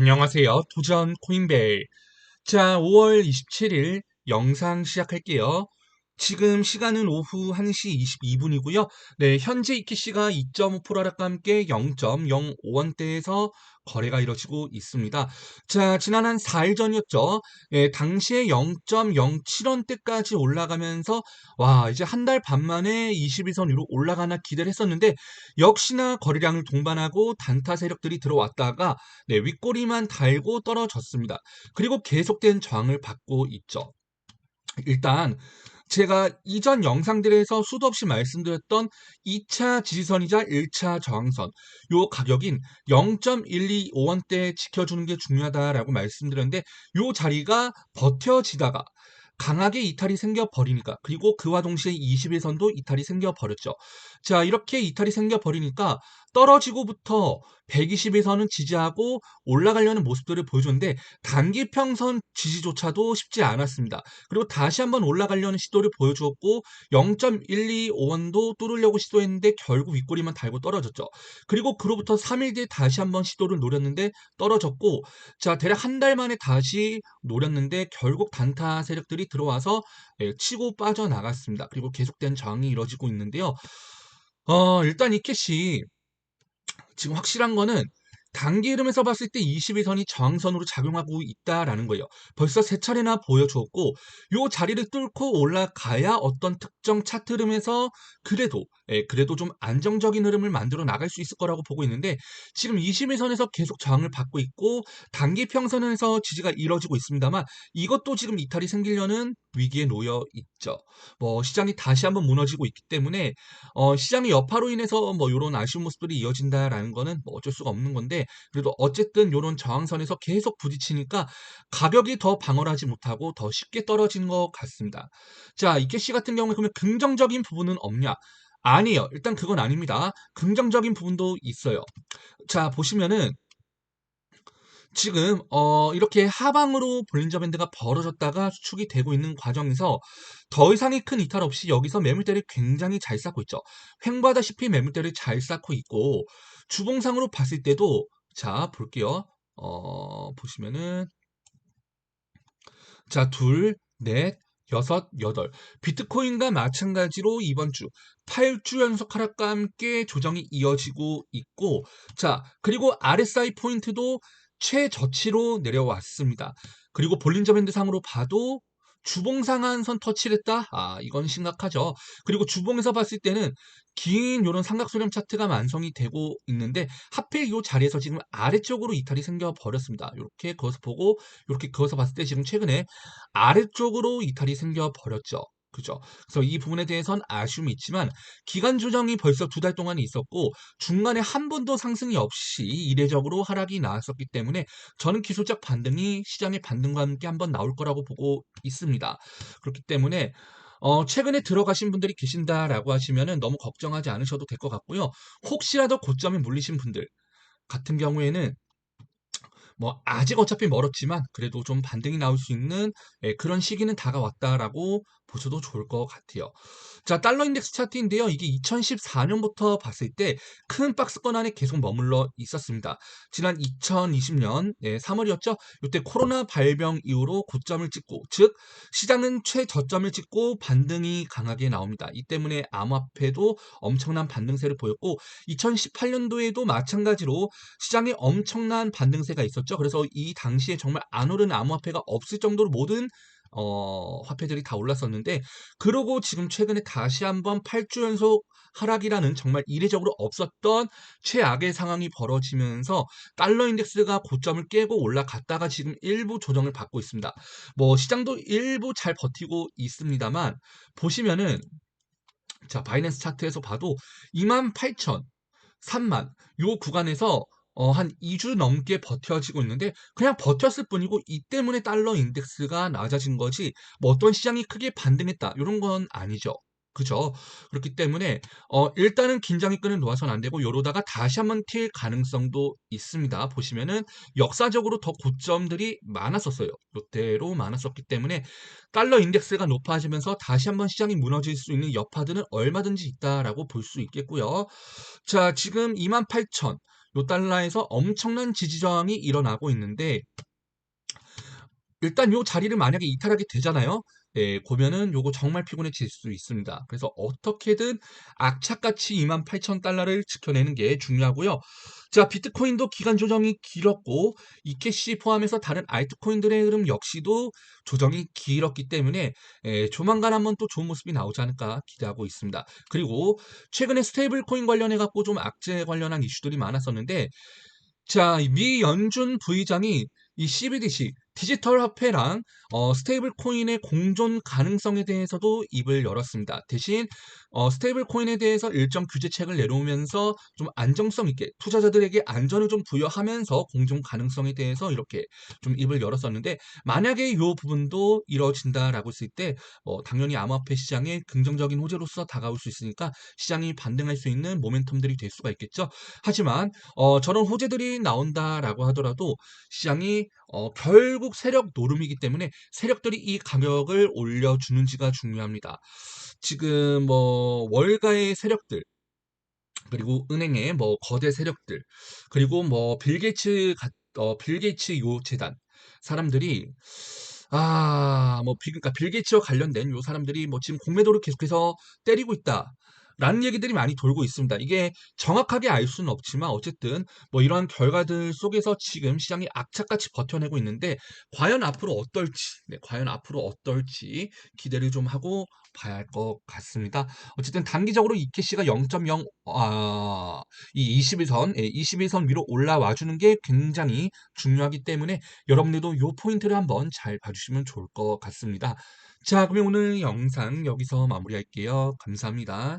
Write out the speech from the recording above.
안녕하세요. 도전 코인벨. 자, 5월 27일 영상 시작할게요. 지금 시간은 오후 1시 22분이고요. 네, 현재 이키씨가 2.5% 하락과 함께 0.05원대에서 거래가 이뤄지고 있습니다. 자, 지난 한 4일 전이었죠. 예, 당시에 0.07원대까지 올라가면서 와, 이제 한 달 반 만에 21선 위로 올라가나 기대를 했었는데 역시나 거래량을 동반하고 단타 세력들이 들어왔다가 네, 윗꼬리만 달고 떨어졌습니다. 그리고 계속된 저항을 받고 있죠. 일단 제가 이전 영상들에서 수도 없이 말씀드렸던 2차 지지선이자 1차 저항선 요 가격인 0.125원대 지켜주는 게 중요하다라고 말씀드렸는데 요 자리가 버텨지다가 강하게 이탈이 생겨버리니까 그리고 그와 동시에 21선도 이탈이 생겨버렸죠. 자 이렇게 이탈이 생겨버리니까 떨어지고부터 120에서는 지지하고 올라가려는 모습들을 보여줬는데 단기 평선 지지조차도 쉽지 않았습니다. 그리고 다시 한번 올라가려는 시도를 보여주었고 0.125원도 뚫으려고 시도했는데 결국 윗꼬리만 달고 떨어졌죠. 그리고 그로부터 3일 뒤에 다시 한번 시도를 노렸는데 떨어졌고 자 대략 한 달 만에 다시 노렸는데 결국 단타 세력들이 들어와서 예, 치고 빠져나갔습니다. 그리고 계속된 저항이 이뤄지고 있는데요. 어, 일단 이 캐시 지금 확실한 거는 단기 흐름에서 봤을 때 22선이 저항선으로 작용하고 있다라는 거예요. 벌써 세 차례나 보여주었고 요 자리를 뚫고 올라가야 어떤 특정 차트 흐름에서 그래도 예, 그래도 좀 안정적인 흐름을 만들어 나갈 수 있을 거라고 보고 있는데 지금 21선에서 계속 저항을 받고 있고 단기 평선에서 지지가 이뤄지고 있습니다만 이것도 지금 이탈이 생기려는 위기에 놓여 있죠. 뭐 시장이 다시 한번 무너지고 있기 때문에 어, 시장의 여파로 인해서 뭐 이런 아쉬운 모습들이 이어진다라는 거는 뭐 어쩔 수가 없는 건데 그래도 어쨌든 이런 저항선에서 계속 부딪히니까 가격이 더 방어하지 못하고 더 쉽게 떨어지는 것 같습니다. 자, 이케시 같은 경우에 그러면 긍정적인 부분은 없냐? 아니에요. 일단 그건 아닙니다. 긍정적인 부분도 있어요. 자, 보시면은 지금 어 이렇게 하방으로 볼린저 밴드가 벌어졌다가 수축이 되고 있는 과정에서 더 이상의 큰 이탈 없이 여기서 매물대를 굉장히 잘 쌓고 있죠. 횡보하다시피 매물대를 잘 쌓고 있고 주봉상으로 봤을 때도 자 볼게요. 어 보시면은 자 둘, 넷, 여섯, 여덟. 비트코인과 마찬가지로 이번 주 8주 연속 하락과 함께 조정이 이어지고 있고 자 그리고 RSI 포인트도 최저치로 내려왔습니다. 그리고 볼린저 밴드 상으로 봐도 주봉 상한선 터치를 했다? 아, 이건 심각하죠. 그리고 주봉에서 봤을 때는 긴 요런 삼각소렴 차트가 완성이 되고 있는데 하필 이 자리에서 지금 아래쪽으로 이탈이 생겨 버렸습니다. 이렇게 그어서 보고 이렇게 그어서 봤을 때 지금 최근에 아래쪽으로 이탈이 생겨 버렸죠. 그죠. 그래서 이 부분에 대해선 아쉬움이 있지만 기간 조정이 벌써 두 달 동안 있었고 중간에 한 번도 상승이 없이 이례적으로 하락이 나왔었기 때문에 저는 기술적 반등이 시장의 반등과 함께 한번 나올 거라고 보고 있습니다. 그렇기 때문에 어, 최근에 들어가신 분들이 계신다라고 하시면은 너무 걱정하지 않으셔도 될 것 같고요. 혹시라도 고점에 물리신 분들 같은 경우에는 뭐 아직 어차피 멀었지만 그래도 좀 반등이 나올 수 있는 예, 그런 시기는 다가왔다라고 보셔도 좋을 것 같아요. 자, 달러 인덱스 차트인데요. 이게 2014년부터 봤을 때 큰 박스권 안에 계속 머물러 있었습니다. 지난 2020년 예, 3월이었죠. 이때 코로나 발병 이후로 고점을 찍고 즉 시장은 최저점을 찍고 반등이 강하게 나옵니다. 이 때문에 암호화폐도 엄청난 반등세를 보였고 2018년도에도 마찬가지로 시장에 엄청난 반등세가 있었죠. 그래서 이 당시에 정말 안 오르는 암호화폐가 없을 정도로 모든 어, 화폐들이 다 올랐었는데 그러고 지금 최근에 다시 한번 8주 연속 하락이라는 정말 이례적으로 없었던 최악의 상황이 벌어지면서 달러 인덱스가 고점을 깨고 올라갔다가 지금 일부 조정을 받고 있습니다. 뭐 시장도 일부 잘 버티고 있습니다만 보시면은 자 바이낸스 차트에서 봐도 28,000, 3만 요 구간에서 어, 한 2주 넘게 버텨지고 있는데 그냥 버텼을 뿐이고 이 때문에 달러 인덱스가 낮아진 거지 뭐 어떤 시장이 크게 반등했다 이런 건 아니죠. 그죠? 그렇기 때문에 어, 일단은 긴장이 끈을 놓아서는 안 되고 요러다가 다시 한번 튈 가능성도 있습니다. 보시면은 역사적으로 더 고점들이 많았었어요. 요때로 많았었기 때문에 달러 인덱스가 높아지면서 다시 한번 시장이 무너질 수 있는 여파들은 얼마든지 있다라고 볼 수 있겠고요. 자, 지금 28,000 요 달러에서 엄청난 지지 저항이 일어나고 있는데 일단 요 자리를 만약에 이탈하게 되잖아요. 예, 그러면은 요거 정말 피곤해질 수 있습니다. 그래서 어떻게든 악착같이 28,000달러를 지켜내는 게 중요하고요. 자, 비트코인도 기간 조정이 길었고 이 캐시 포함해서 다른 알트코인들의 흐름 역시도 조정이 길었기 때문에 예, 조만간 한번 또 좋은 모습이 나오지 않을까 기대하고 있습니다. 그리고 최근에 스테이블 코인 관련해 갖고 좀 악재 관련한 이슈들이 많았었는데 자, 미 연준 부의장이 이 CBDC 디지털 화폐랑 어, 스테이블 코인의 공존 가능성에 대해서도 입을 열었습니다. 대신 어, 스테이블 코인에 대해서 일정 규제책을 내놓으면서 좀 안정성 있게 투자자들에게 안전을 좀 부여하면서 공존 가능성에 대해서 이렇게 좀 입을 열었었는데 만약에 이 부분도 이루어진다라고 했을 때 어, 당연히 암호화폐 시장에 긍정적인 호재로서 다가올 수 있으니까 시장이 반등할 수 있는 모멘텀들이 될 수가 있겠죠. 하지만 어, 저런 호재들이 나온다라고 하더라도 시장이 어, 결국 세력 노름이기 때문에 세력들이 이 가격을 올려주는지가 중요합니다. 지금 뭐 월가의 세력들 그리고 은행의 뭐 거대 세력들 그리고 뭐 빌게이츠 어, 빌게이츠 요 재단 사람들이 아, 뭐, 빌, 그러니까 빌 게이츠와 관련된 요 사람들이 뭐 지금 공매도를 계속해서 때리고 있다. 라는 얘기들이 많이 돌고 있습니다. 이게 정확하게 알 수는 없지만 어쨌든 뭐 이러한 결과들 속에서 지금 시장이 악착같이 버텨내고 있는데 과연 앞으로 어떨지, 네, 과연 앞으로 어떨지 기대를 좀 하고 봐야 할 것 같습니다. 어쨌든 단기적으로 이캐시가 0.0, 아, 이 21선, 예, 21선 위로 올라와 주는 게 굉장히 중요하기 때문에 여러분들도 요 포인트를 한번 잘 봐주시면 좋을 것 같습니다. 자, 그러면 오늘 영상 여기서 마무리할게요. 감사합니다.